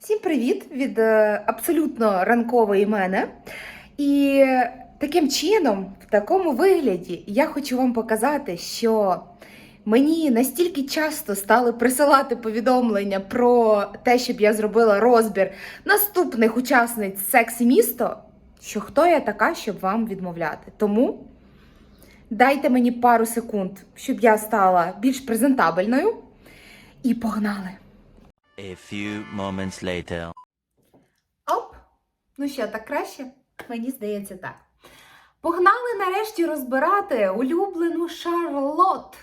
Всім привіт від е, абсолютно ранкової мене. І таким чином, в такому вигляді, я хочу вам показати, що мені настільки часто стали присилати повідомлення про те, щоб я зробила розбір наступних учасниць сексі місто, що хто я така, щоб вам відмовляти. Тому дайте мені пару секунд, щоб я стала більш презентабельною. І погнали! A few moments later. Оп! Ну що, так краще? Мені здається, так. Погнали нарешті розбирати улюблену Шарлот.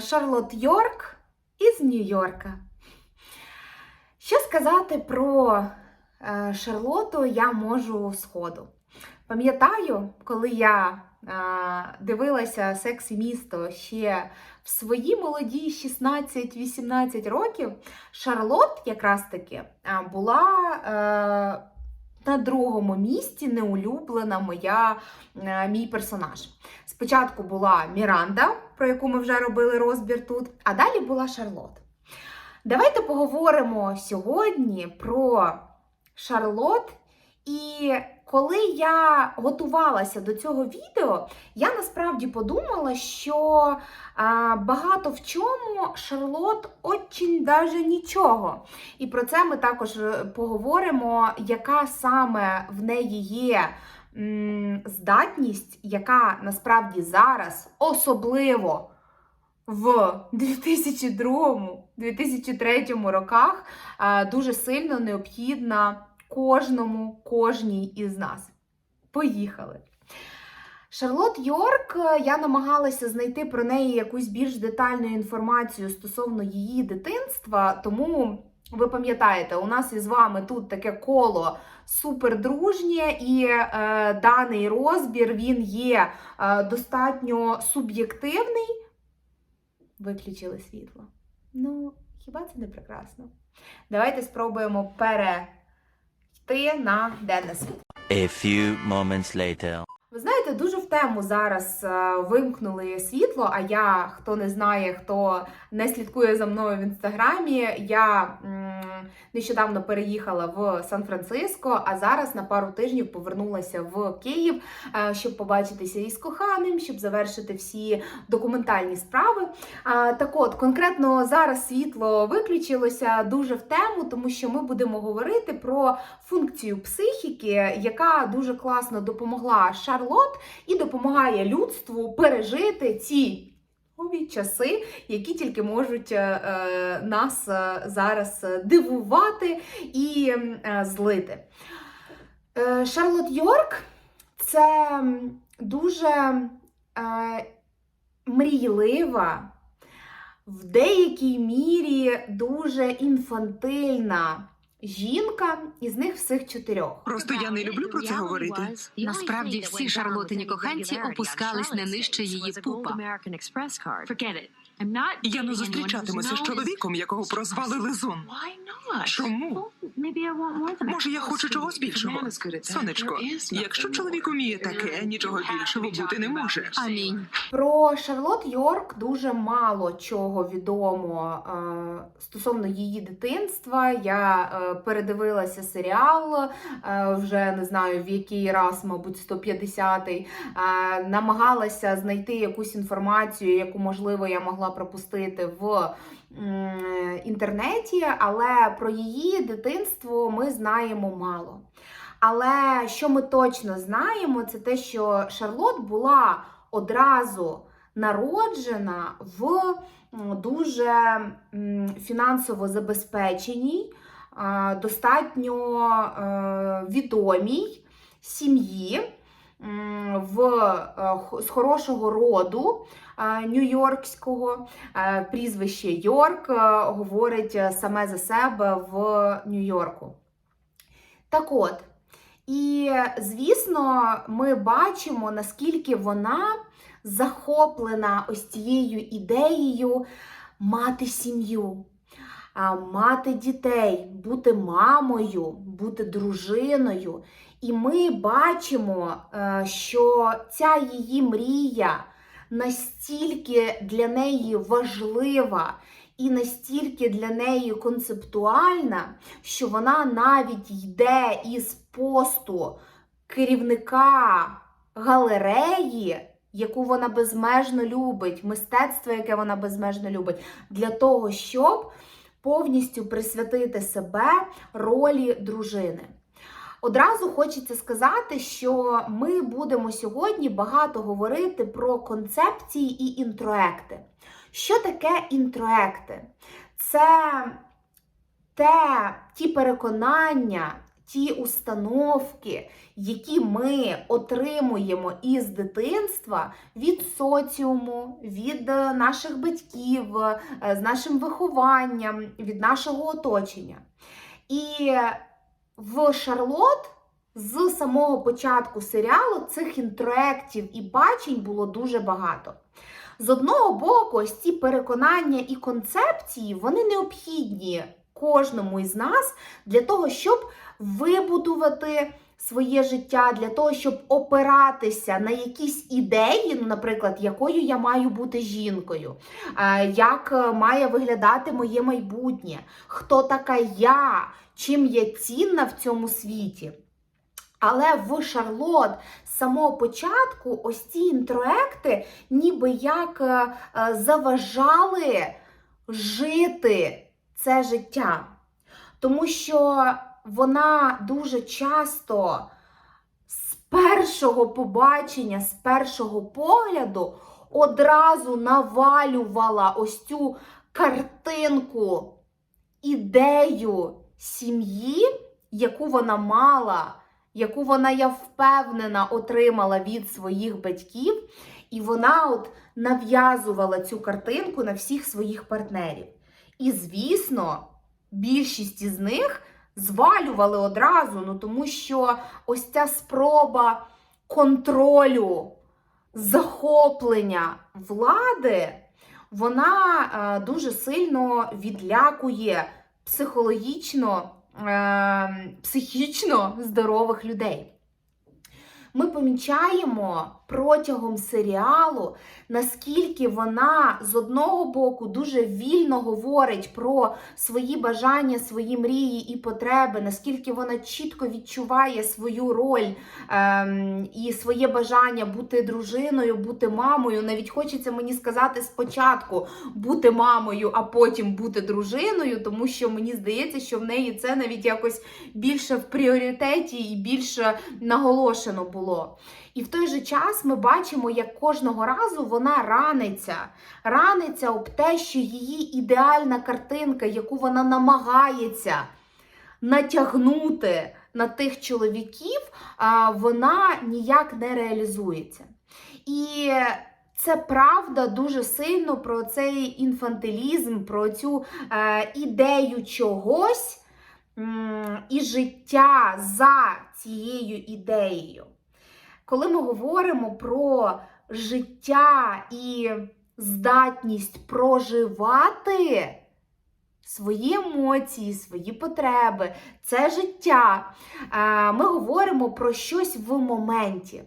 Шарлот Йорк із Нью-Йорка. Що сказати про е, Шарлоту я можу сходу. Пам'ятаю, коли я дивилася сексі місто ще в свої молоді 16-18 років, Шарлот якраз таки була е, на другому місці неулюблена моя, е, мій персонаж. Спочатку була Міранда, про яку ми вже робили розбір тут, а далі була Шарлот. Давайте поговоримо сьогодні про Шарлот. І коли я готувалася до цього відео, я насправді подумала, що багато в чому Шарлот очень даже нічого. І про це ми також е, поговоримо, яка саме в неї є здатність, яка насправді зараз особливо в 2002-2003 роках дуже сильно необхідна кожному, кожній із нас. Поїхали! Шарлот Йорк, е, я намагалася знайти про неї якусь більш детальну інформацію стосовно її дитинства, тому ви пам'ятаєте, у нас із вами тут таке коло супердружнє, і е, даний розбір він є е, достатньо суб'єктивний. Виключили світло. Ну, хіба це не прекрасно? Давайте спробуємо перейти на світло. A few moments later. Ви знаєте, дуже в тему зараз е, вимкнули світло. А я, хто не знає, хто не слідкує за мною в інстаграмі, я нещодавно переїхала в Сан-Франциско, а зараз на пару тижнів повернулася в Київ, е, щоб побачитися із коханим, щоб завершити всі документальні справи. Так от, конкретно зараз світло виключилося дуже в тему, тому що ми будемо говорити про функцію психіки, яка дуже класно допомогла Шарлот і допомагає людству пережити ці нові часи, які тільки можуть е, е, нас е, зараз дивувати і злити. Шарлот Йорк це дуже мрійлива, в деякій мірі дуже інфантильна жінка із них всіх чотирьох. Просто я не люблю про це говорити. Насправді всі Шарлотині коханці опускались не нижче її пупа. Я не зустрічатимуся з чоловіком, якого прозвали Лизун. Чому? Може, я хочу чогось більшого. Сонечко, якщо чоловік уміє таке, нічого більшого бути не може. Амінь. Про Шарлот Йорк дуже мало чого відомо е, стосовно її дитинства. Я е, передивилася серіал е, вже не знаю в який раз, мабуть, 150-й. Е, намагалася знайти якусь інформацію, яку можливо я могла пропустити в інтернеті, але про її дитинство ми знаємо мало. Але що ми точно знаємо, це те, що Шарлот була одразу народжена в дуже фінансово забезпеченій, достатньо е, відомій сім'ї в, е, з хорошого роду е, нью-йоркського. Е, Прізвище Йорк говорить саме за себе в Нью-Йорку. Так от, і звісно, ми бачимо, наскільки вона захоплена ось цією ідеєю мати сім'ю, мати дітей, бути мамою, бути дружиною. І ми бачимо, е, що ця її мрія настільки для неї важлива і настільки для неї концептуальна, що вона навіть йде із посту керівника галереї, яку вона безмежно любить, мистецтво, яке вона безмежно любить, для того, щоб повністю присвятити себе ролі дружини. Одразу хочеться сказати, що ми будемо сьогодні багато говорити про концепції і інтроекти. Що таке інтроекти? Це те, ті переконання, ті установки, які ми отримуємо із дитинства від соціуму, від е, наших батьків, е, з нашим вихованням, від нашого оточення. І в Шарлот з самого початку серіалу цих інтроектів і бачень було дуже багато. З одного боку, ось ці переконання і концепції, вони необхідні кожному із нас для того, щоб вибудувати своє життя, для того, щоб опиратися на якісь ідеї, ну, наприклад, якою я маю бути жінкою, е, як е, має виглядати моє майбутнє, хто така я, чим я цінна в цьому світі. Але в Шарлот з самого початку ось ці інтроекти ніби як е, е, заважали жити це життя. Тому що вона дуже часто з першого побачення, з першого погляду одразу навалювала ось цю картинку, ідею сім'ї, яку вона мала, яку вона, я впевнена, отримала від своїх батьків, і вона от нав'язувала цю картинку на всіх своїх партнерів. І, звісно, більшість із них звалювали одразу, ну тому що ось ця спроба контролю, захоплення влади, вона е, дуже сильно відлякує психологічно, е, психічно здорових людей. Ми помічаємо протягом серіалу, наскільки вона з одного боку дуже вільно говорить про свої бажання, свої мрії і потреби, наскільки вона чітко відчуває свою роль ем, і своє бажання бути дружиною, бути мамою. Навіть хочеться мені сказати спочатку бути мамою, а потім бути дружиною, тому що мені здається, що в неї це навіть якось більше в пріоритеті і більше наголошено було. І в той же час ми бачимо, як кожного разу вона раниться, раниться об те, що її ідеальна картинка, яку вона намагається натягнути на тих чоловіків, вона ніяк не реалізується. І це правда дуже сильно про цей інфантилізм, про цю е, ідею чогось і життя за цією ідеєю. Коли ми говоримо про життя і здатність проживати свої емоції, свої потреби, це життя, е, ми говоримо про щось в моменті.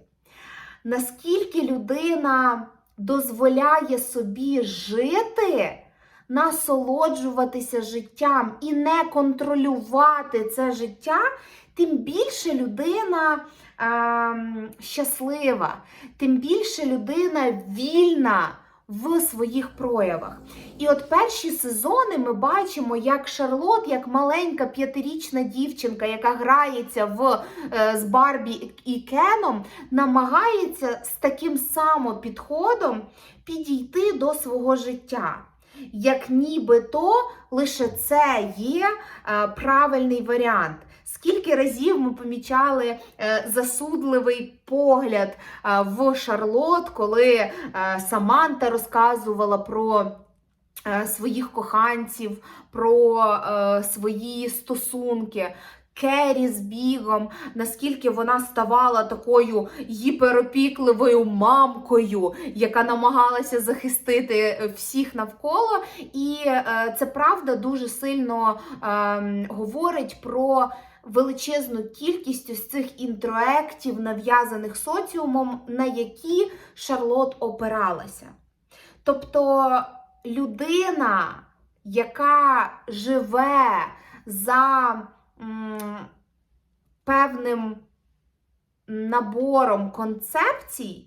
Наскільки людина дозволяє собі жити, насолоджуватися життям і не контролювати це життя, тим більше людина щаслива, тим більше людина вільна в своїх проявах. І от перші сезони ми бачимо, як Шарлот, як маленька п'ятирічна дівчинка, яка грається в, е, з Барбі і Кеном, намагається з таким самим підходом підійти до свого життя. Як нібито лише це є е, правильний варіант. Скільки разів ми помічали е, засудливий погляд е, в Шарлот, коли е, Саманта розказувала про своїх коханців, про свої стосунки. Керрі з бігом, наскільки вона ставала такою гіперопікливою мамкою, яка намагалася захистити всіх навколо. І е, це правда дуже сильно е, говорить про величезну кількість ось цих інтроектів, нав'язаних соціумом, на які Шарлот опиралася. Тобто людина, яка живе за м, певним набором концепцій,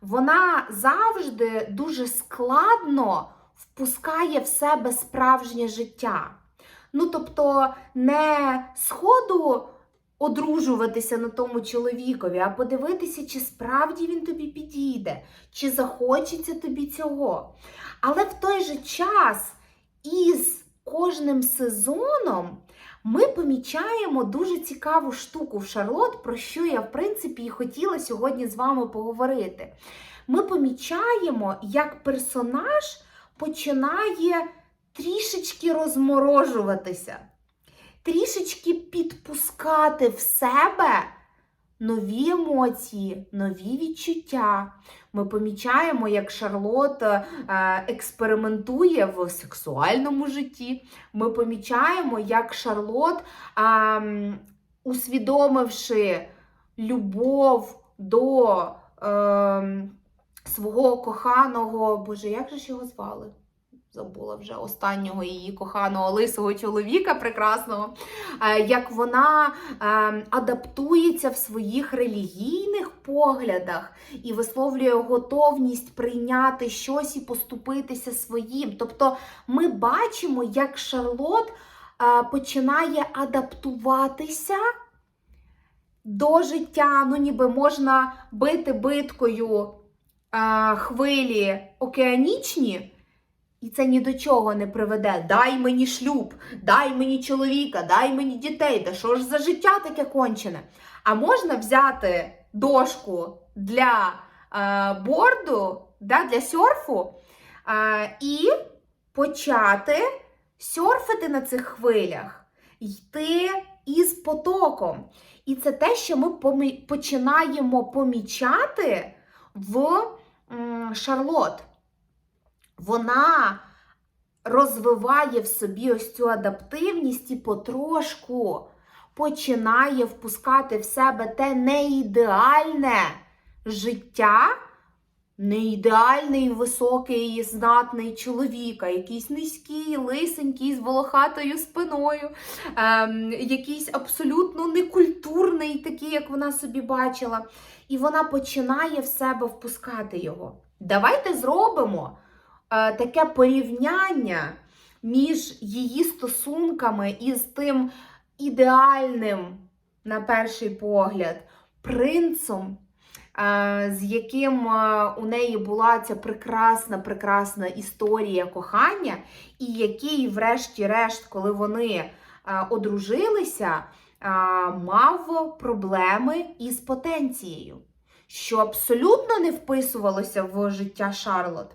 вона завжди дуже складно впускає в себе справжнє життя. Ну, тобто, не сходу одружуватися на тому чоловікові, а подивитися, чи справді він тобі підійде, чи захочеться тобі цього. Але в той же час із кожним сезоном ми помічаємо дуже цікаву штуку в Шарлот, про що я, в принципі, і хотіла сьогодні з вами поговорити. Ми помічаємо, як персонаж починає трішечки розморожуватися, трішечки підпускати в себе нові емоції, нові відчуття. Ми помічаємо, як Шарлот е, експериментує в сексуальному житті. Ми помічаємо, як Шарлот, ем, усвідомивши любов до ем, свого коханого, Боже, як же ж його звали? Забула вже останнього її коханого лисого чоловіка прекрасного, е, як вона е, адаптується в своїх релігійних поглядах і висловлює готовність прийняти щось і поступитися своїм. Тобто ми бачимо, як Шарлот е, починає адаптуватися до життя. Ну, ніби можна бити биткою хвилі океанічні. І це ні до чого не приведе. Дай мені шлюб, дай мені чоловіка, дай мені дітей. Та що ж за життя таке кончене? А можна взяти дошку для е, борду, да, для серфу е, і почати серфити на цих хвилях, йти із потоком. І це те, що ми починаємо помічати в Шарлот вона розвиває в собі ось цю адаптивність і потрошку починає впускати в себе те неідеальне життя, неідеальний високий, знатний чоловік, а якийсь низький, лисенький, з волохатою спиною, ем, якийсь абсолютно некультурний, такий, як вона собі бачила. І вона починає в себе впускати його. Давайте зробимо таке порівняння між її стосунками із тим ідеальним, на перший погляд, принцом, е, з яким е, у неї була ця прекрасна, прекрасна історія кохання, і який, врешті-решт, коли вони е, одружилися, е, мав проблеми із потенцією, що абсолютно не вписувалося в життя Шарлот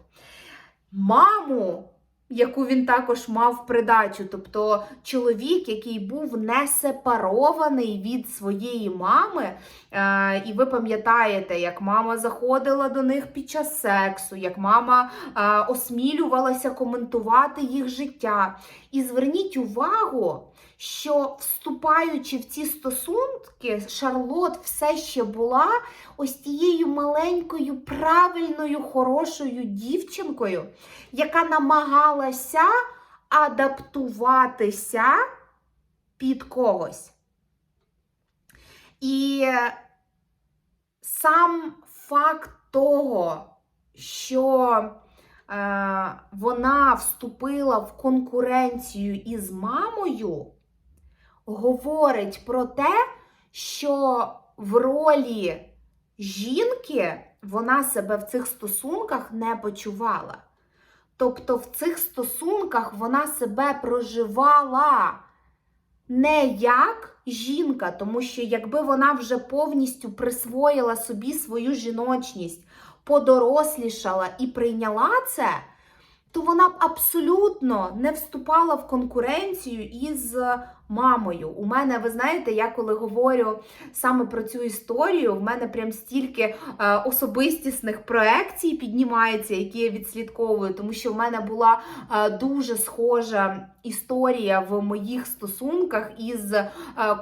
маму, яку він також мав в придачу. Тобто чоловік, який був не сепарований від своєї мами. Е, і ви пам'ятаєте, як мама заходила до них під час сексу, як мама е, осмілювалася коментувати їх життя. І зверніть увагу, що вступаючи в ці стосунки, Шарлот все ще була ось тією маленькою, правильною, хорошою дівчинкою, яка намагалася адаптуватися під когось. І сам факт того, що е, вона вступила в конкуренцію із мамою, говорить про те, що в ролі жінки вона себе в цих стосунках не почувала. Тобто в цих стосунках вона себе проживала не як жінка, тому що якби вона вже повністю присвоїла собі свою жіночність, подорослішала і прийняла це, то вона б абсолютно не вступала в конкуренцію із мамою. У мене, ви знаєте, я коли говорю саме про цю історію, в мене прям стільки е, особистісних проекцій піднімається, які я відслідковую, тому що в мене була е, дуже схожа історія в моїх стосунках із е,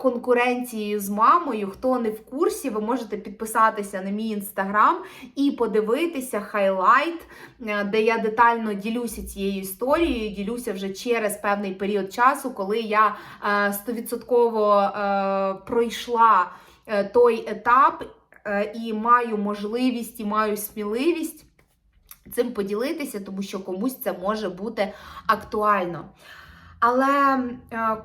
конкуренцією з мамою. Хто не в курсі, ви можете підписатися на мій інстаграм і подивитися хайлайт, де я детально ділюся цією історією, ділюся вже через певний період часу, коли я стовідсотково е, пройшла е, той етап е, і маю можливість, і маю сміливість цим поділитися, тому що комусь це може бути актуально. Але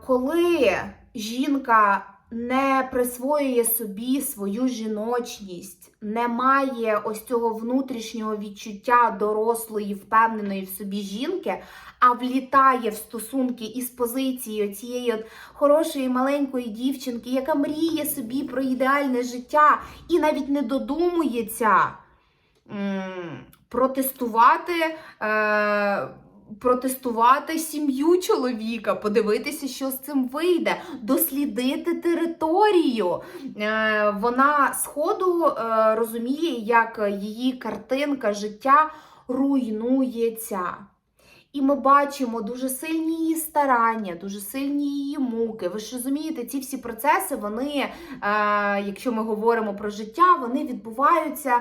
коли жінка не присвоює собі свою жіночність, не має ось цього внутрішнього відчуття дорослої, впевненої в собі жінки, а влітає в стосунки із позиції цієї от хорошої маленької дівчинки, яка мріє собі про ідеальне життя і навіть не додумується м, протестувати. Е, Протестувати сім'ю чоловіка, подивитися, що з цим вийде, дослідити територію. Е, вона з ходу е, розуміє, як її картинка життя руйнується. І ми бачимо дуже сильні її старання, дуже сильні її муки. Ви ж розумієте, ці всі процеси, вони, е, якщо ми говоримо про життя, вони відбуваються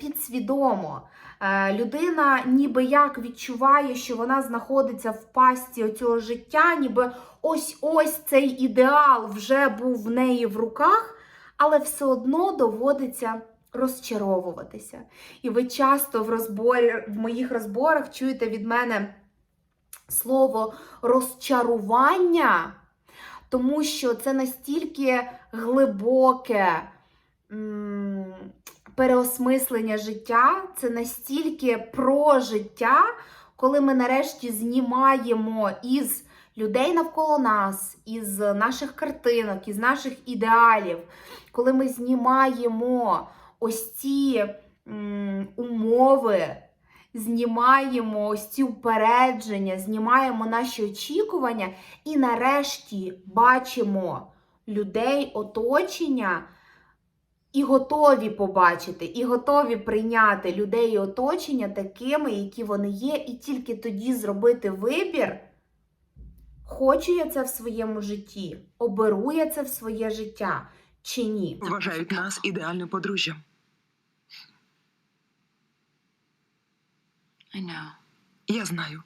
підсвідомо. Е, людина ніби як відчуває, що вона знаходиться в пасті оцього життя, ніби ось-ось цей ідеал вже був в неї в руках, але все одно доводиться розчаровуватися. І ви часто в розборі, в моїх розборах чуєте від мене слово розчарування, тому що це настільки глибоке переосмислення життя, це настільки про життя, коли ми нарешті знімаємо із людей навколо нас, із наших картинок, із наших ідеалів, коли ми знімаємо ось ці умови, знімаємо ось ці упередження, знімаємо наші очікування і нарешті бачимо людей, оточення. І готові побачити, і готові прийняти людей і оточення такими, які вони є, і тільки тоді зробити вибір, хочу я це в своєму житті, оберу я це в своє життя чи ні. Вважають нас ідеальним подружжям. I know. Я знаю,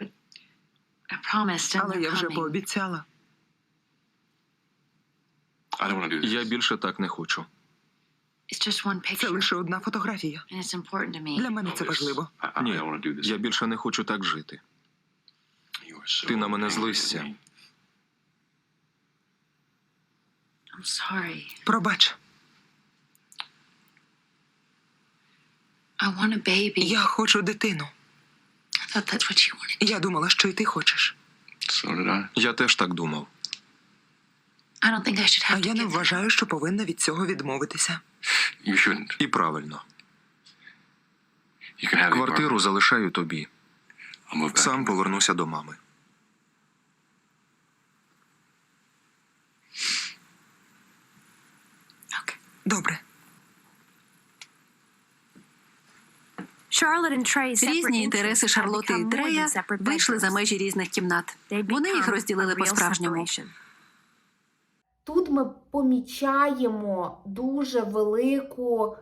I promised I'm але я вже coming. пообіцяла. Я більше так не хочу. It's just one Це лише одна фотографія. and it's important to me. Для мене це важливо. Ні, я більше не хочу так жити. Ти на мене злишся. Пробач, I want a baby. я хочу дитину. I thought that's what you wanted. Я думала, що й ти хочеш. Я теж так думав. I don't think I should А have to я не вважаю, що повинна від цього відмовитися. І правильно. Квартиру Квартиру залишаю тобі. Сам повернуся до мами. Добре. Різні інтереси Шарлоти і Трея вийшли за межі різних кімнат. Вони їх розділили по-справжньому. Тут ми помічаємо дуже велику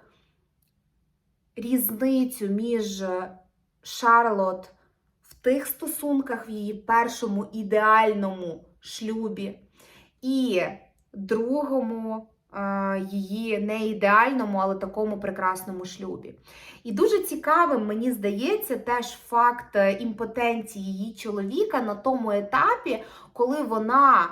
різницю між Шарлот в тих стосунках в її першому ідеальному шлюбі і другому е, її не ідеальному, але такому прекрасному шлюбі. І дуже цікавим, мені здається, теж факт е, імпотенції її чоловіка на тому етапі, коли вона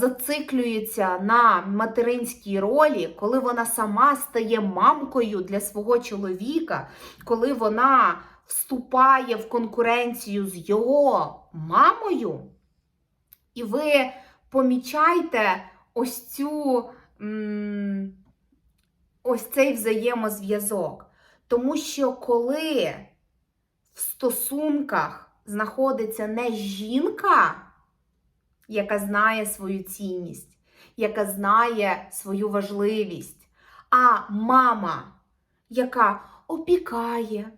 зациклюється на материнській ролі, коли вона сама стає мамкою для свого чоловіка, коли вона вступає в конкуренцію з його мамою, і ви помічаєте ось цю. Ось цей взаємозв'язок. Тому що коли в стосунках знаходиться не жінка, яка знає свою цінність, яка знає свою важливість, а мама, яка опікає,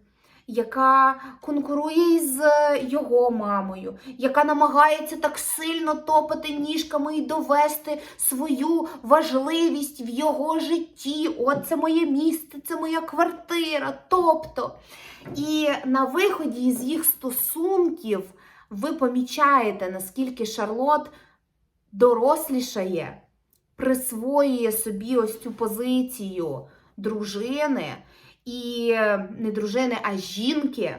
яка конкурує із його мамою, яка намагається так сильно топати ніжками і довести свою важливість в його житті. От це моє місце, це моя квартира. Тобто, і на виході з їх стосунків ви помічаєте, наскільки Шарлот дорослішає, присвоює собі ось цю позицію дружини, і е, не дружини, а жінки.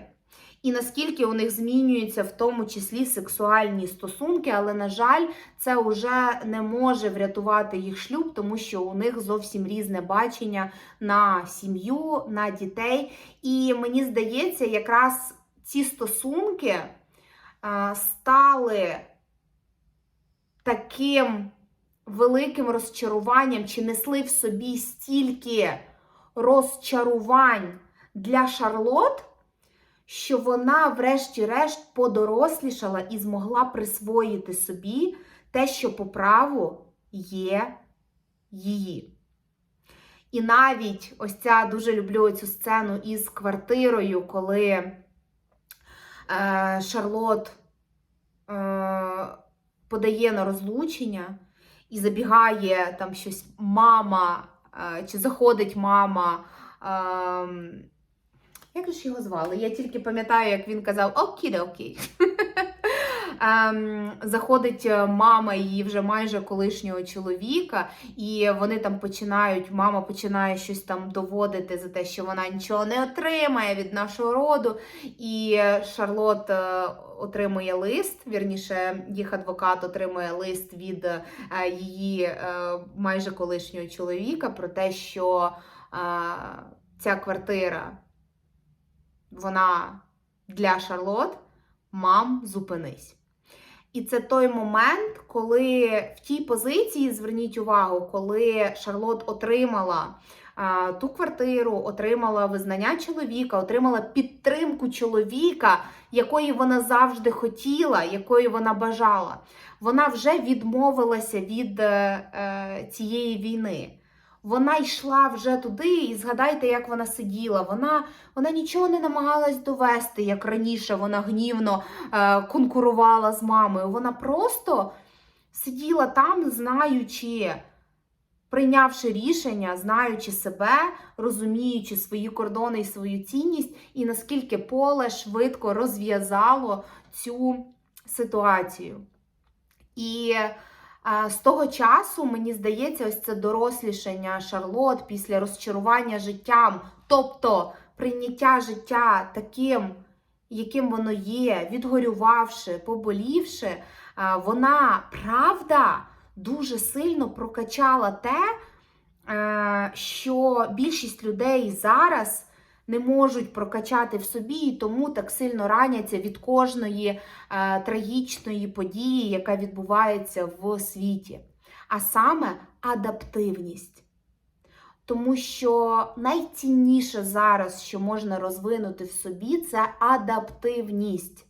І наскільки у них змінюються в тому числі сексуальні стосунки, але, на жаль, це вже не може врятувати їх шлюб, тому що у них зовсім різне бачення на сім'ю, на дітей. І мені здається, якраз ці стосунки стали таким великим розчаруванням, чи несли в собі стільки розчарувань для Шарлот, що вона, врешті-решт, подорослішала і змогла присвоїти собі те, що по праву є її. І навіть ось ця дуже люблю цю сцену із квартирою, коли Шарлот е, подає на розлучення і забігає там щось мама, е, чи заходить мама. Е, як ж його звали? Я тільки пам'ятаю, як він казав окей окей. Ем, заходить е, мама її вже майже колишнього чоловіка, і вони там починають, мама починає щось там доводити за те, що вона нічого не отримає від нашого роду. І Шарлот е, отримує лист, вірніше, їх адвокат отримує лист від е, її майже колишнього чоловіка про те, що ця квартира вона для Шарлот, мам, зупинись. І це той момент, коли в тій позиції, зверніть увагу, коли Шарлот отримала а, ту квартиру, отримала визнання чоловіка, отримала підтримку чоловіка, якої вона завжди хотіла, якої вона бажала. Вона вже відмовилася від е, е, цієї війни. Вона йшла вже туди, і згадайте, як вона сиділа. Вона вона нічого не намагалась довести, як раніше вона гнівно е, конкурувала з мамою. Вона просто сиділа там, знаючи, прийнявши рішення, знаючи себе, розуміючи свої кордони і свою цінність, і наскільки поле швидко розв'язало цю ситуацію. І з того часу, мені здається, ось це дорослішання Шарлот після розчарування життям, тобто прийняття життя таким, яким воно є, відгорювавши, поболівши, вона правда дуже сильно прокачала те, е, що більшість людей зараз не можуть прокачати в собі, і тому так сильно раняться від кожної е, трагічної події, яка відбувається в світі. А саме адаптивність. Тому що найцінніше зараз, що можна розвинути в собі, це адаптивність.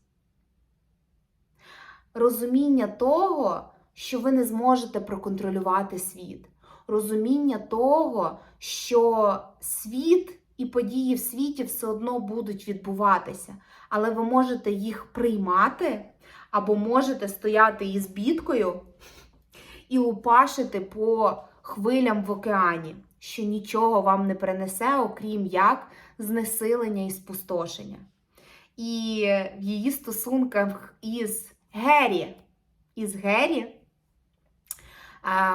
Розуміння того, що ви не зможете проконтролювати світ. Розуміння того, що світ і події в світі все одно будуть відбуватися, але ви можете їх приймати, або можете стояти із бідкою і лупашити по хвилям в океані, що нічого вам не принесе, окрім як знесилення і спустошення. І в її стосунках із Геррі, із Геррі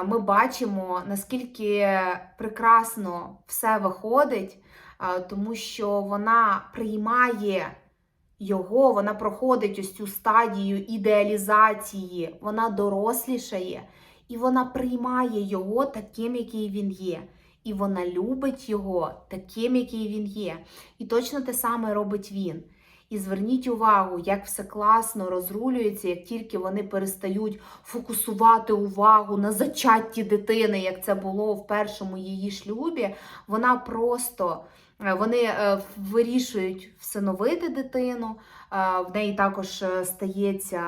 ми бачимо, наскільки прекрасно все виходить, тому що вона приймає його, вона проходить ось цю стадію ідеалізації, вона дорослішає, і вона приймає його таким, який він є. І вона любить його таким, який він є. І точно те саме робить він. І зверніть увагу, як все класно розрулюється, як тільки вони перестають фокусувати увагу на зачатті дитини, як це було в першому її шлюбі. Вона просто вони е, вирішують всиновити дитину, в неї також е, стається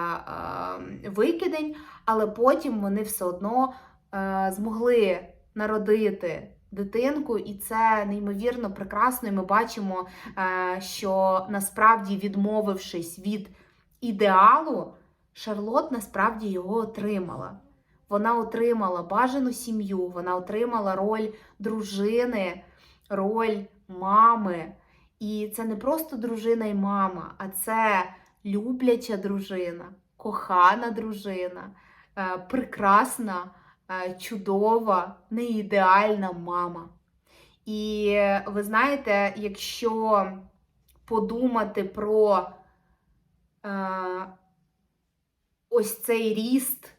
е, викидень, але потім вони все одно е, змогли народити дитинку, і це неймовірно прекрасно. І ми бачимо, е, що насправді, відмовившись від ідеалу, Шарлот насправді його отримала. Вона отримала бажану сім'ю, вона отримала роль дружини, роль мами. І це не просто дружина і мама, а це любляча дружина, кохана дружина, е, прекрасна, е, чудова, неідеальна мама. І ви знаєте, якщо подумати про е, ось цей ріст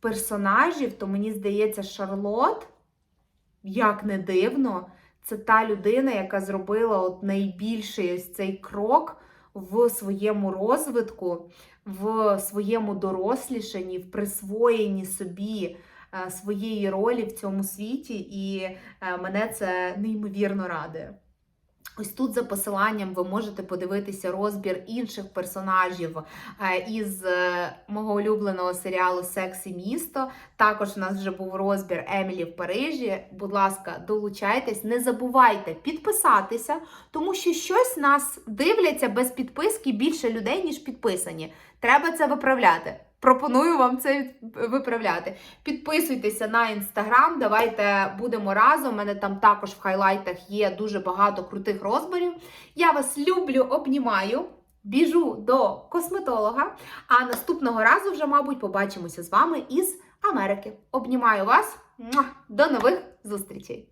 персонажів, то мені здається, Шарлот, як не дивно, це та людина, яка зробила от найбільший ось цей крок в своєму розвитку, в своєму дорослішанні, в присвоєнні собі е, своєї ролі в цьому світі, і е, мене це неймовірно радує. Ось тут за посиланням ви можете подивитися розбір інших персонажів е, із е, мого улюбленого серіалу Секс і місто. Також у нас вже був розбір Емілі в Парижі. Будь ласка, долучайтесь, не забувайте підписатися, тому що щось нас дивляться без підписки більше людей, ніж підписані. Треба це виправляти. Пропоную вам це виправляти. Підписуйтеся на інстаграм, давайте будемо разом. У мене там також в хайлайтах є дуже багато крутих розборів. Я вас люблю, обнімаю, біжу до косметолога. А наступного разу вже, мабуть, побачимося з вами із Америки. Обнімаю вас. До нових зустрічей!